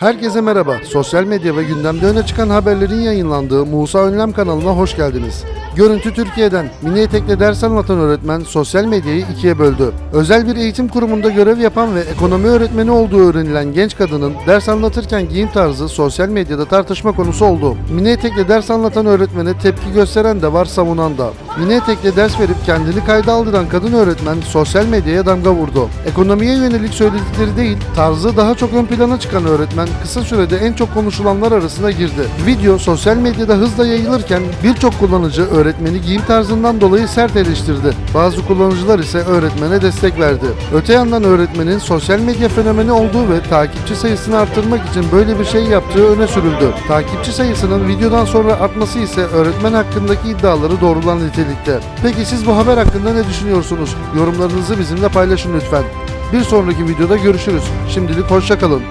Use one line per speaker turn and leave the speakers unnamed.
Herkese merhaba. Sosyal medya ve gündemde öne çıkan haberlerin yayınlandığı Musa Önlem kanalına hoş geldiniz. Görüntü Türkiye'den mini etekle ders anlatan öğretmen sosyal medyayı ikiye böldü. Özel bir eğitim kurumunda görev yapan ve ekonomi öğretmeni olduğu öğrenilen genç kadının ders anlatırken giyim tarzı sosyal medyada tartışma konusu oldu. Mini etekle ders anlatan öğretmene tepki gösteren de var savunan da. Mini etekle ders verip kendini kayda aldıran kadın öğretmen sosyal medyaya damga vurdu. Ekonomiye yönelik söyledikleri değil, tarzı daha çok ön plana çıkan öğretmen kısa sürede en çok konuşulanlar arasına girdi. Video sosyal medyada hızla yayılırken birçok kullanıcı öğretmeni giyim tarzından dolayı sert eleştirdi. Bazı kullanıcılar ise öğretmene destek verdi. Öte yandan öğretmenin sosyal medya fenomeni olduğu ve takipçi sayısını arttırmak için böyle bir şey yaptığı öne sürüldü. Takipçi sayısının videodan sonra artması ise öğretmen hakkındaki iddiaları doğrulan nitelikte. Peki siz bu haber hakkında ne düşünüyorsunuz? Yorumlarınızı bizimle paylaşın lütfen. Bir sonraki videoda görüşürüz. Şimdilik hoşçakalın.